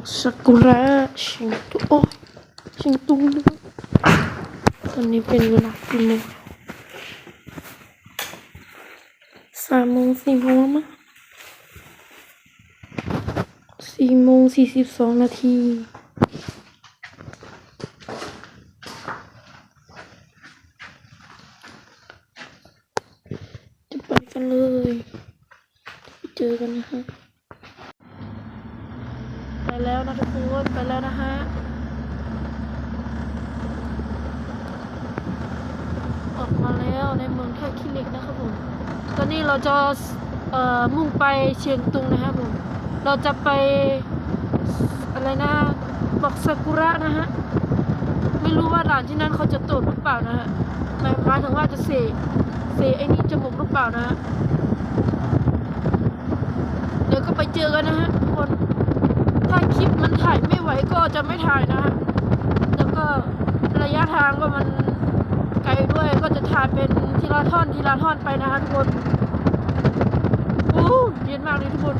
อกซากุระชิงตุโอ้ชิงตุงด้วยตอนนี้เป็นเวลากี่โมงสามโมงสี่โมงมั้งสี่โมงสี่สิบสองนาทีจะไปกันเลย ไปเจอกันนะฮะไปแล้ว นะทุกคนไปแล้วนะฮะ ออกมาแล้วในเมืองท่าขี้เหล็กนะครับผม ตอนนี้เราจะเอ่อมุ่งไปเชียงตุงนะครับผม เราจะไปอะไรนะบอกซากุระนะฮะ ไม่รู้ว่าด่านที่นั่นเขาจะตรวจหรือเปล่านะฮะหมายความถึงว่าจะเสเสไอ้นี่จมูกหรือเปล่านะฮะ เดี๋ยวก็ไปเจอกันนะฮะ ถ้าคลิปมันถ่ายไม่ไหวก็จะไม่ถ่ายนะฮะแล้วก็ระยะทางก็มันไกลด้วยก็จะถ่ายเป็นทีละท่อนทีละท่อนไปนะฮะทุกคนโอ้เย็นมากเลยทุกคน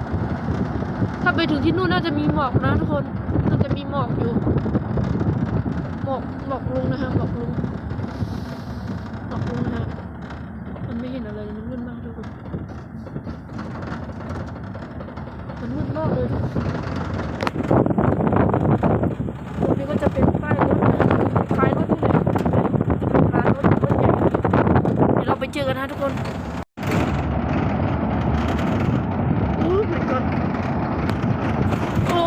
ถ้าไปถึงที่นู่นน่าจะมีหมอกนะทุกคนน่าจะมีหมอกอยู่หมอกหมอกลงนะฮะหมอกลงหมอกลงนะฮะมันไม่เห็นอะไรเลยมันมืดมากทุกคนมันมืดมากเลยทุกคน ตรงนี้ก็จะเป็นป้ายรถนะป้ายรถนี่แหละร้านรถรถใหญ่เดี๋ยวเราไปเจอกันนะทุกคนโอ้ my god โอ้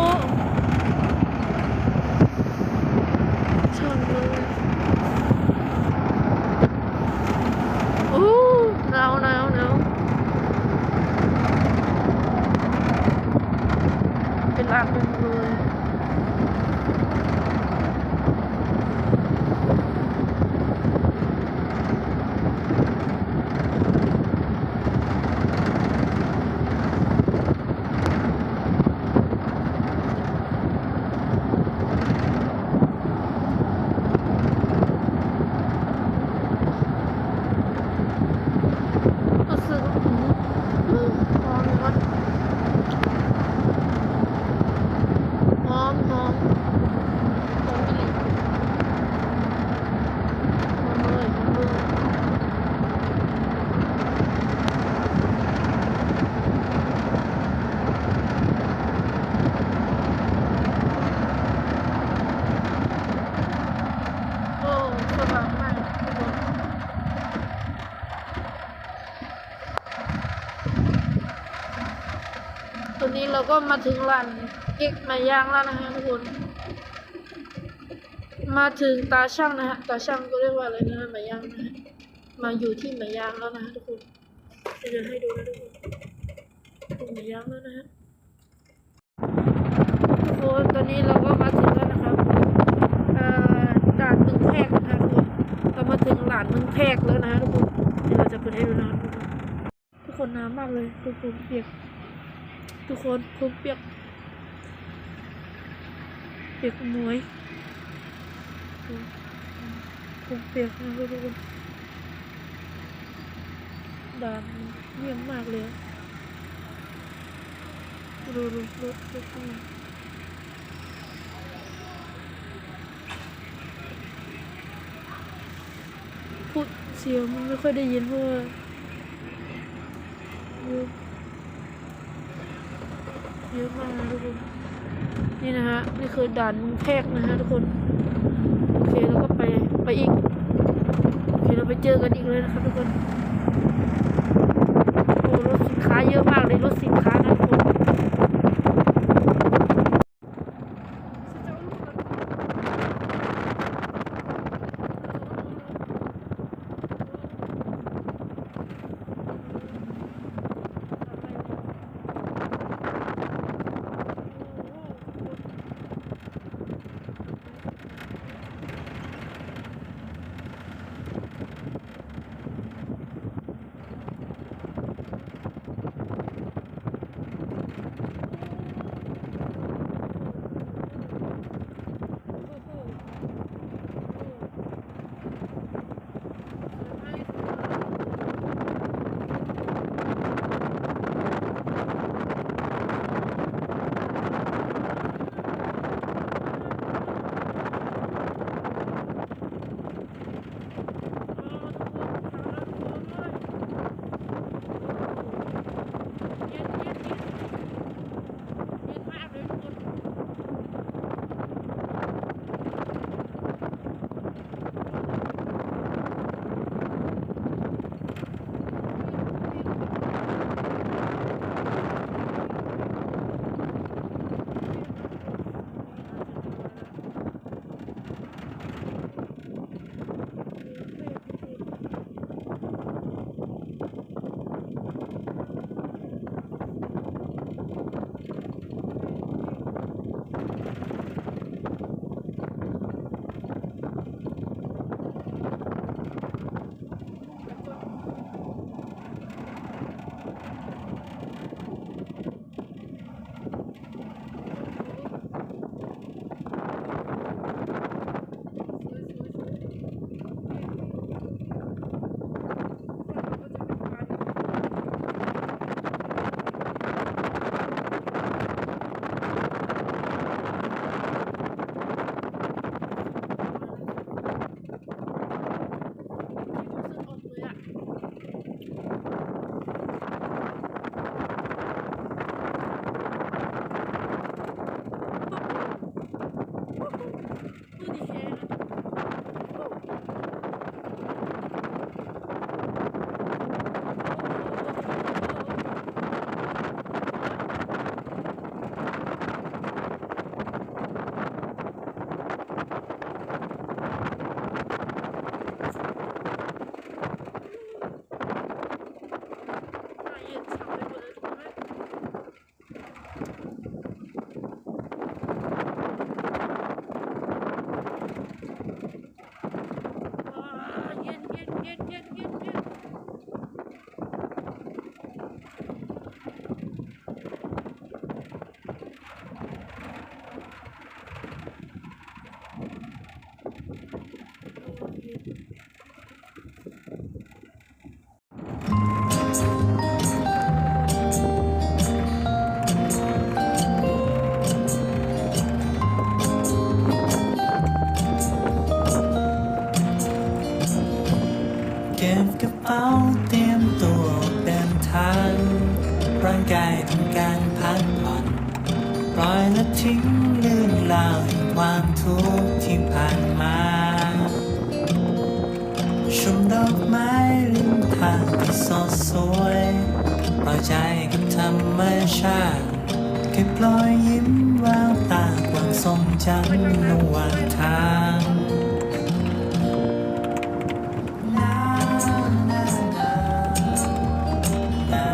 ช่างเลยโอ้หนาวหนาวหนาวเป็นลางเป็นเลย รู้สึกอืมหอมหอมหอมหอมหอมอีหลีหอมเลยหอมเลยโอ้สว่างมากทุกคน ตอนนี้เรา ก็มาถึงร้านเก๊กมาย่างแล้วนะฮะทุกคน มาถึงตาช่างนะฮะ ตาช่างก็เรียกว่าอะไรนะมาย่างนะฮะ มาอยู่ที่มาย่างแล้วนะฮะทุกคนจะเดินให้ดูนะทุกคนถึงมาย่างแล้วนะฮะทุกคนตอนนี้เราก็มาถึงแล้วนะครับเอ่อด่านเมึงแพรกนะคะทุกคนเรามาถึงหลานเมึงแพรกแล้วนะฮะทุกคนเดี๋ยวเราจะเปิดให้ดูนะทุกคนทุกคนน้ำมากเลยทุกคนเปียก ทุกคนผมเปียกเปียกมวยผมเปียกนะทุกคนดานเยี่ยมมากเลยอะดูดูรถรถข้างหลังพูดเสียงมันไม่ค่อยได้ยินเพราะว่า เยอะมากนะทุกคน นี่นะฮะ นี่คือด่านเมึงแพกนะฮะทุกคน โอเคแล้วก็ไปไปอีก โอเคเราไปเจอกันอีกเลยนะครับทุกคน โอ้รถสินค้าเยอะมากเลยรถสินค้านะ ธรรมชาติเก็บรอยยิ้มแววตาความทรงจำระหว่างทางนานานานา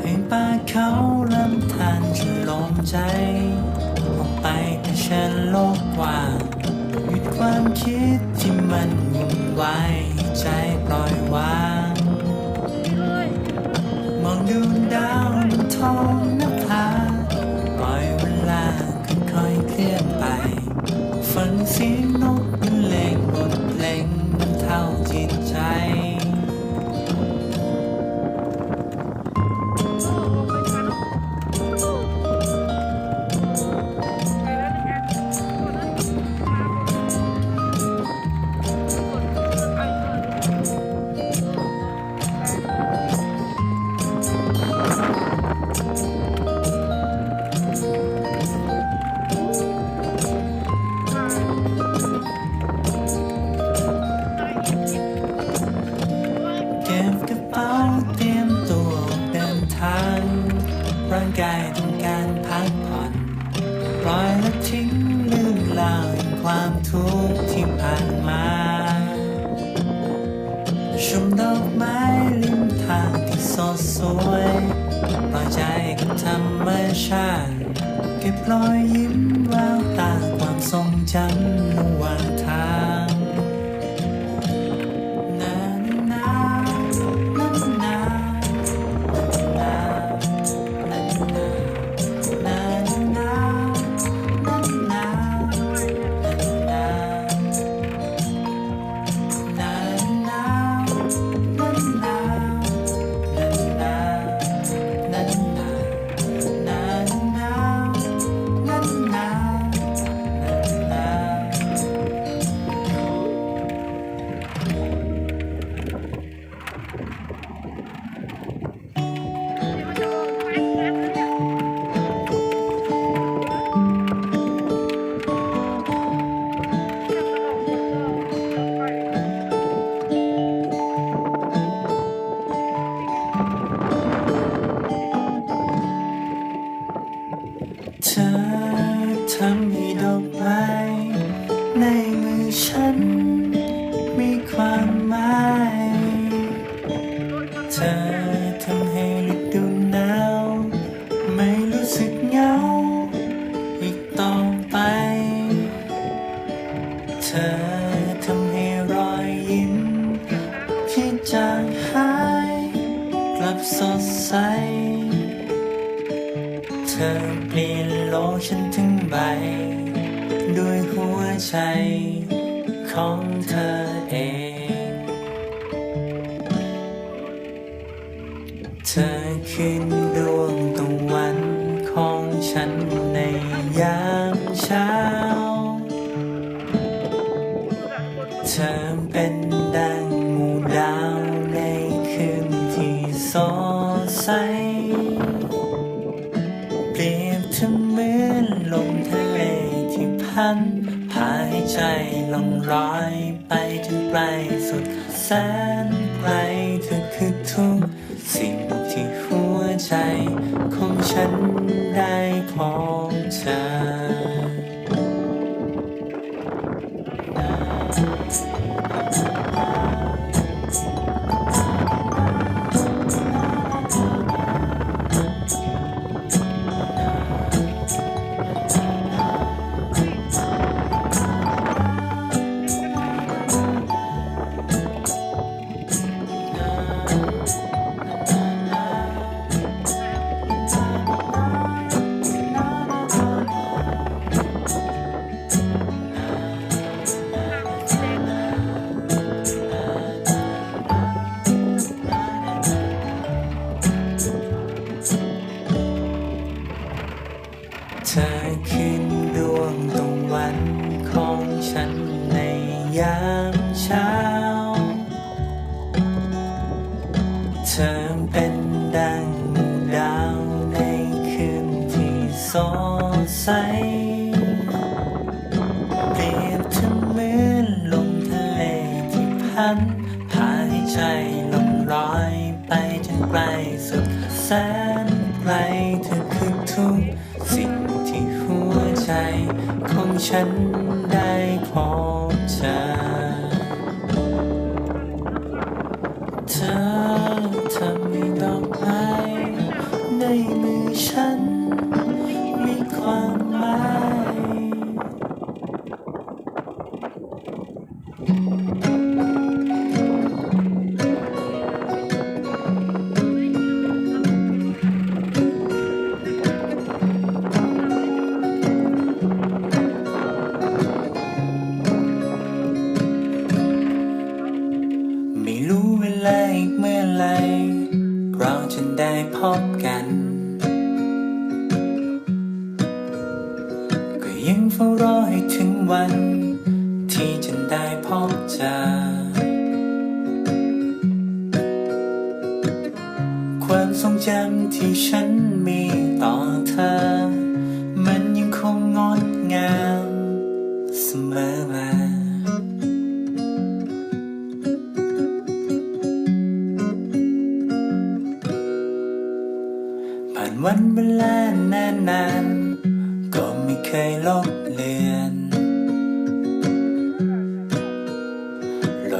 ให้ป่าเขาลำธารจะลมใจ ความคิดที่มันวุ่นวายใจปล่อยวาง มองดูดาวบนท้องนภาปล่อยเวลาค่อยๆเคลื่อนไปฟังเสียงนกเป็นเลงบทเพลงเท่าจิตใจ วยปล่อยใจกับธรรมชาติ เก็บรอยยิ้มแววตาความทรงจำระหว่างทาง ของเธอเอง เธอคือดวงตะวัน ลองลอยไปจนไกลสุดแสนไกลเธอคือทุกสิ่งที่หัวใจของฉันได้พอ ใสเปรียบเธอเหมือนลมทะเลที่พัดพาให้ใจลมลอยไปจนไกลสุดแสนไกลเธอคือทุกสิ่งที่หัวใจของฉัน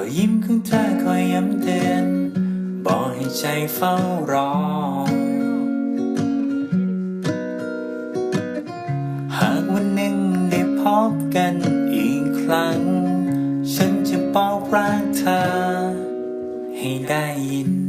อยยิ้มของเธอคอยย้ำเตือน บอกให้ใจเฝ้ารอ หากวันหนึ่งได้พบกันอีกครั้ง ฉันจะบอกรักเธอ ให้ได้ยิน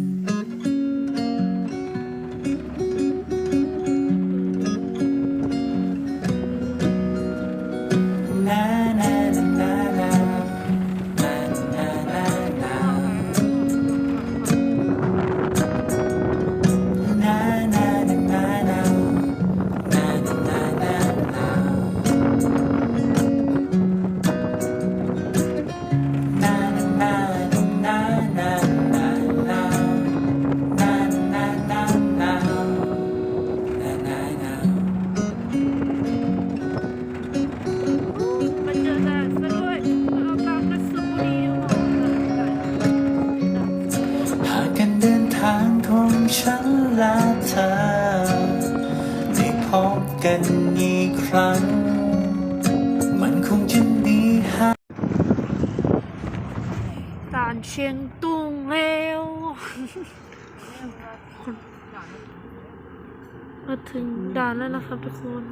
ถึงด่านแล้วนะครับทุกคน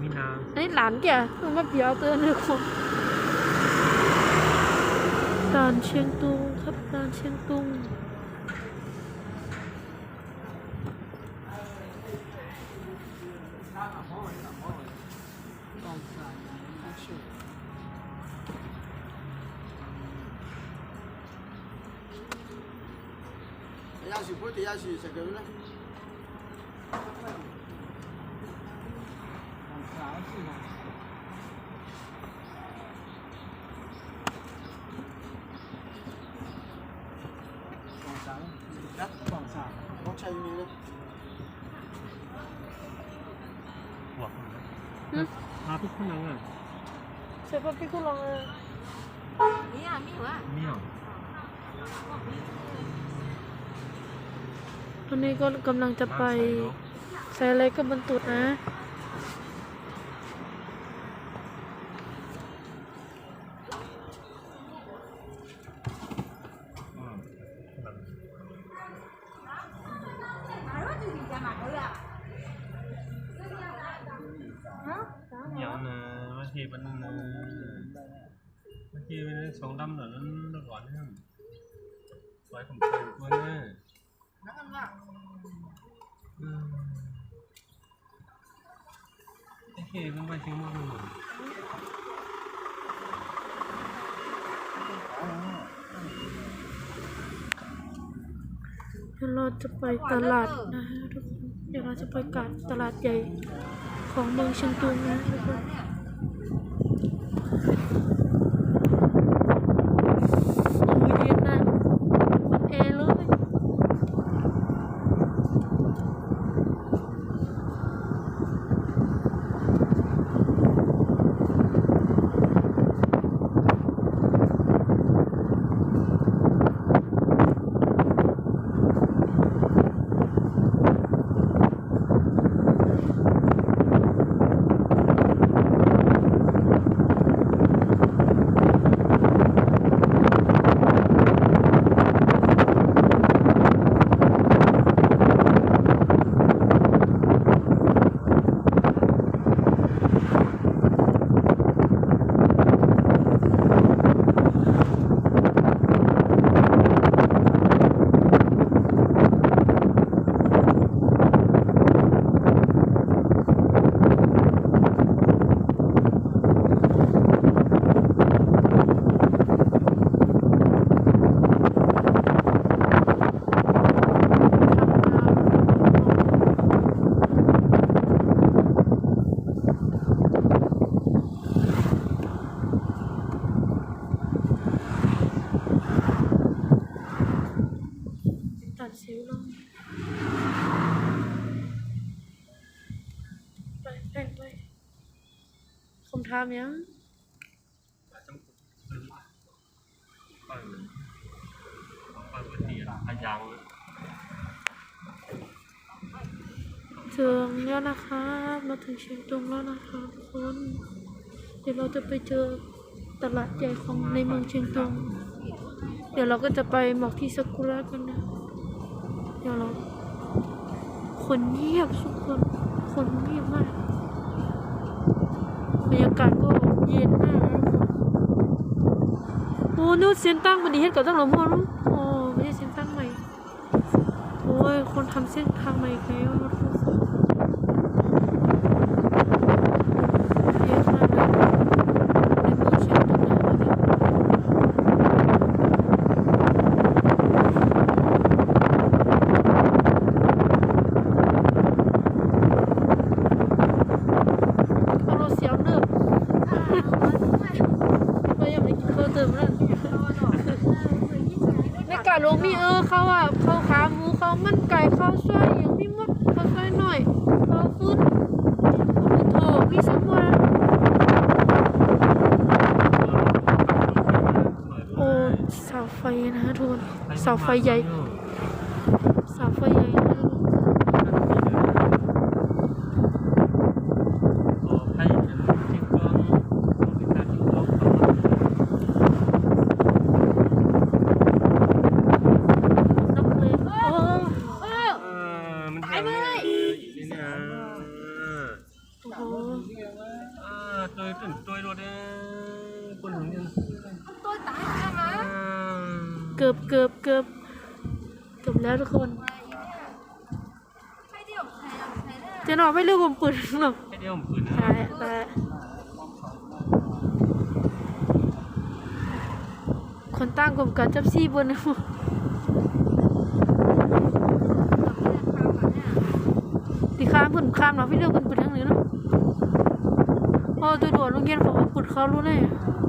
มีนา อันนี้หลานแกมันมาเปียวเตือนทุกคนด่านเชียงตุงครับด่านเชียงตุง 等下去不等下去这个呢？ ก็กำลังจะไป ใส่อะไรก็บรรทุกนะเหนียวนะบางทีมันบางทีมันสองดำเหรอนั้นร้อนเนี่ยสวยผมใส่ตัวเนี่ ยโอเคมันไปจริงมากเลยเดี๋ยวเราจะไปตลาดนะฮะทุกคนเดี๋ยวเราจะไปกับตลาดใหญ่ของเมืองเชียงตุงนะทุกคนโอ้ยเย็นนะมันแอร์านซิวลงไปไปไปคำถามยัง อาจจะไปเลยไปปกติอะพยัง ถึงแล้วนะคะมาถึงเชียงตุงแล้วนะคะทุกคน เดี๋ยวเราจะไปเจอตลาดใหญ่ของในเมืองเชียงตุง เดี๋ยวเราก็จะไปหมอกที่ซากุระกันนะ เดี๋ยวเราคนเงียบทุกคน คนเงียบมาก บรรยากาศก็เย็นมากโอ้นู่นเสียนตั้งมันดีเฮ็ดกับตั้งหลายมอนู้โอ้ไม่ใช่เสียนตั้งใหม่ โอ้ย คนทำเส้นทางใหม่แล้วนะทุกคนเยอะมากเลยในเมืองเชียงตุงนะวันนี้ เอารถเสียวเนิบก็ยังไม่กินข้าวเติมนั่นในกาลง มีเออเขาอะเขาขาหมูเขามันไก่เขาซอยอย่างมีหมดเขาซอยหน่อยเขาฟื้นมีโถมีสมวนโอ้เสาไฟนะฮะทุกคนเสาไฟใหญ่เสาไฟใหญ่นะทุกคน นักเลงโอ้โอ้หายไปเลย โอ้โห tôi tưởng tôi rồi đấy quân hướng nhân เกือบเกือบเกือบเกือบแล้วทุกคนเจะนอนไม่เลือกผมปืนหรอก cái đeo một quyền ใช่แต่คนตั้งกลมกันจับซี่บนนะตีข้ามผุนข้ามเนาะพี่เลือกคนปืนทั้งนี้เนาะพอตัวด่วนโรงเรียนผมว่าปุดเขารู้แน่คน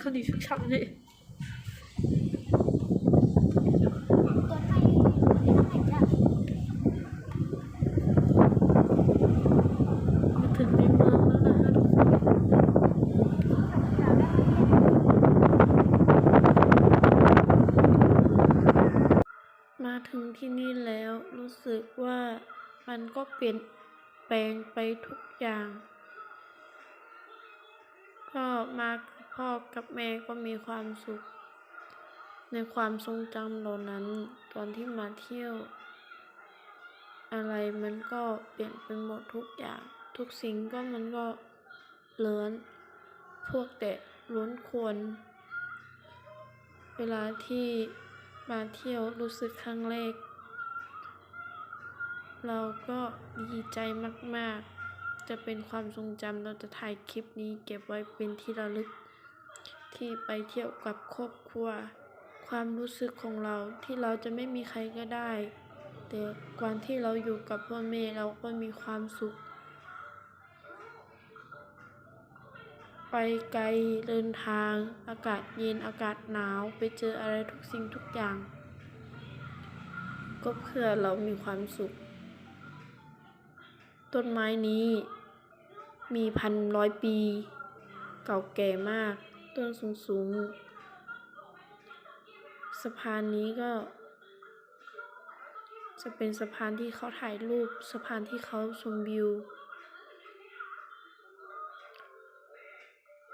ข้าวเหนียวชุ่มฉ่ำเลยมาถึงที่นี่แล้วรู้สึกว่ามันก็เปลี่ยนแปลงไปทุกอย่าง ก็มา พ่อกับแม่ก็มีความสุข ในความทรงจำเหล่านั้น ตอนที่มาเที่ยว อะไรมันก็เปลี่ยนไปหมดทุกอย่าง ทุกสิ่งก็มันก็เลือนพวกแต่ล้นควร เวลาที่มาเที่ยวรู้สึกครั้งแรก เราก็ดีใจมาก ๆ จะเป็นความทรงจำเราจะถ่ายคลิปนี้เก็บไว้เป็นที่ระลึก ที่ไปเที่ยวกับครอบครัว ความรู้สึกของเราที่เราจะไม่มีใครก็ได้ แต่การที่เราอยู่กับพ่อแม่เราก็มีความสุข ไปไกลเดินทาง อากาศเย็นอากาศหนาวไปเจออะไรทุกสิ่งทุกอย่าง ก็เพื่อเรามีความสุข ต้นไม้นี้มีพันร้อยปี เก่าแก่มาก ต้นสูงสูงๆสะพานนี้ก็ จะเป็นสะพานที่เขาถ่ายรูปสะพานที่เขาชมวิว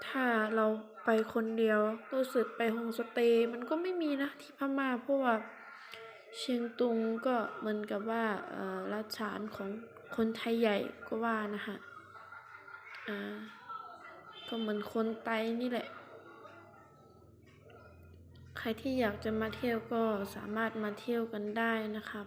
ถ้าเราไปคนเดียวรู้สึกไปโฮมสเตย์มันก็ไม่มีนะที่พม่าเพราะว่าเชียงตุงก็เหมือนกับว่าเอ่อรัฐานของคนไทยใหญ่ก็ว่านะคะอ่าก็เหมือนคนไตนี่แหละ ใครที่อยากจะมาเที่ยวก็สามารถมาเที่ยวกันได้นะครับ